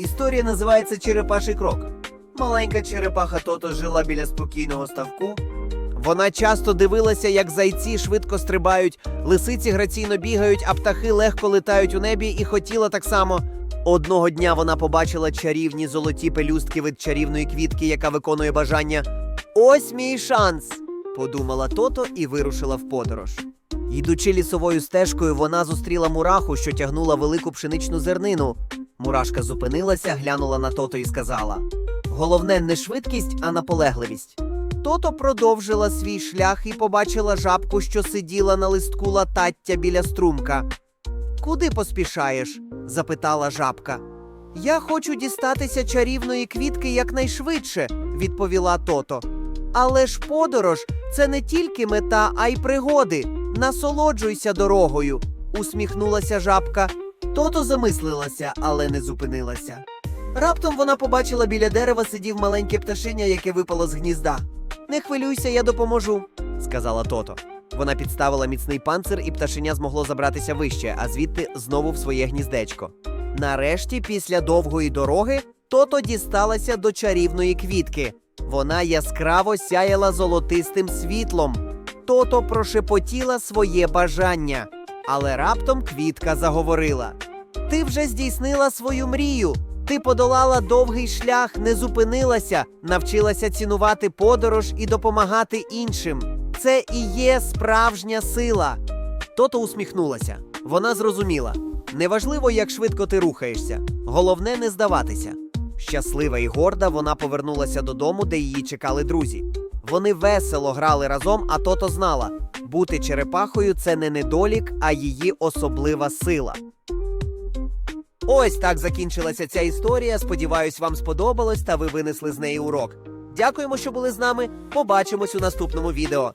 історія називається Черепаший крок. Маленька черепаха Тото жила біля спокійного ставку. Вона часто дивилася, як зайці швидко стрибають, лисиці граційно бігають, а птахи легко летають у небі і хотіла так само. Одного дня вона побачила чарівні золоті пелюстки від чарівної квітки, яка виконує бажання. Ось мій шанс, подумала Тото і вирушила в подорож. Йдучи лісовою стежкою, вона зустріла мураху, що тягнула велику пшеничну зернину. Мурашка зупинилася, глянула на тото і сказала: Головне не швидкість, а наполегливість. Тото продовжила свій шлях і побачила жабку, що сиділа на листку латаття біля струмка. Куди поспішаєш? запитала жабка. Я хочу дістатися чарівної квітки якнайшвидше, відповіла тото. Але ж подорож це не тільки мета, а й пригоди. Насолоджуйся дорогою, усміхнулася жабка. Тото замислилася, але не зупинилася. Раптом вона побачила біля дерева сидів маленьке пташеня, яке випало з гнізда. Не хвилюйся, я допоможу, сказала тото. Вона підставила міцний панцир, і пташеня змогло забратися вище, а звідти знову в своє гніздечко. Нарешті, після довгої дороги, тото дісталася до чарівної квітки. Вона яскраво сяяла золотистим світлом. Тото прошепотіла своє бажання, але раптом квітка заговорила: Ти вже здійснила свою мрію. Ти подолала довгий шлях, не зупинилася, навчилася цінувати подорож і допомагати іншим. Це і є справжня сила. Тото усміхнулася. Вона зрозуміла: неважливо, як швидко ти рухаєшся, головне не здаватися. Щаслива і горда, вона повернулася додому, де її чекали друзі. Вони весело грали разом, а тото знала, бути черепахою це не недолік, а її особлива сила. Ось так закінчилася ця історія. Сподіваюсь, вам сподобалось та ви винесли з неї урок. Дякуємо, що були з нами. Побачимось у наступному відео.